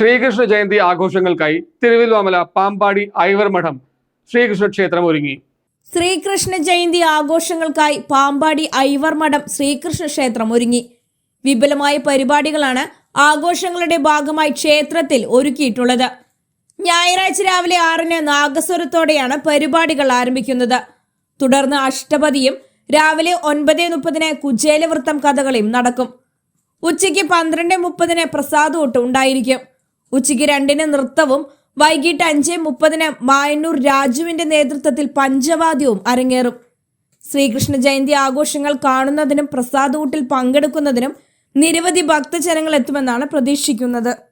ശ്രീകൃഷ്ണ ജയന്തി ആഘോഷങ്ങൾക്കായി തിരുവല്ലോമല പാമ്പാടി ഐവർ മഠം ശ്രീകൃഷ്ണ ക്ഷേത്രം ഒരുങ്ങി. ശ്രീകൃഷ്ണ ജയന്തി ആഘോഷങ്ങൾക്കായി പാമ്പാടി ഐവർ മഠം ശ്രീകൃഷ്ണ ക്ഷേത്രം ഒരുങ്ങി. വിപുലമായ പരിപാടികളാണ് ആഘോഷങ്ങളുടെ ഭാഗമായി ക്ഷേത്രത്തിൽ ഒരുക്കിയിട്ടുള്ളത്. ഞായറാഴ്ച രാവിലെ ആറിന് നാഗസ്വരത്തോടെയാണ് പരിപാടികൾ ആരംഭിക്കുന്നത്. തുടർന്ന് അഷ്ടപതിയും രാവിലെ ഒൻപത് മുപ്പതിന് കുചേലവൃത്തം കഥകളിയും നടക്കും. ഉച്ചയ്ക്ക് പന്ത്രണ്ട് മുപ്പതിന് പ്രസാദൂട്ട് ഉണ്ടായിരിക്കും. ഉച്ചയ്ക്ക് രണ്ടിന് നൃത്തവും വൈകിട്ട് അഞ്ച് മുപ്പതിന് മായന്നൂർ രാജുവിന്റെ നേതൃത്വത്തിൽ പഞ്ചവാദ്യവും അരങ്ങേറും. ശ്രീകൃഷ്ണ ജയന്തി ആഘോഷങ്ങൾ കാണുന്നതിനും പ്രസാദൂട്ടിൽ പങ്കെടുക്കുന്നതിനും നിരവധി ഭക്തജനങ്ങൾ എത്തുമെന്നാണ് പ്രതീക്ഷിക്കുന്നത്.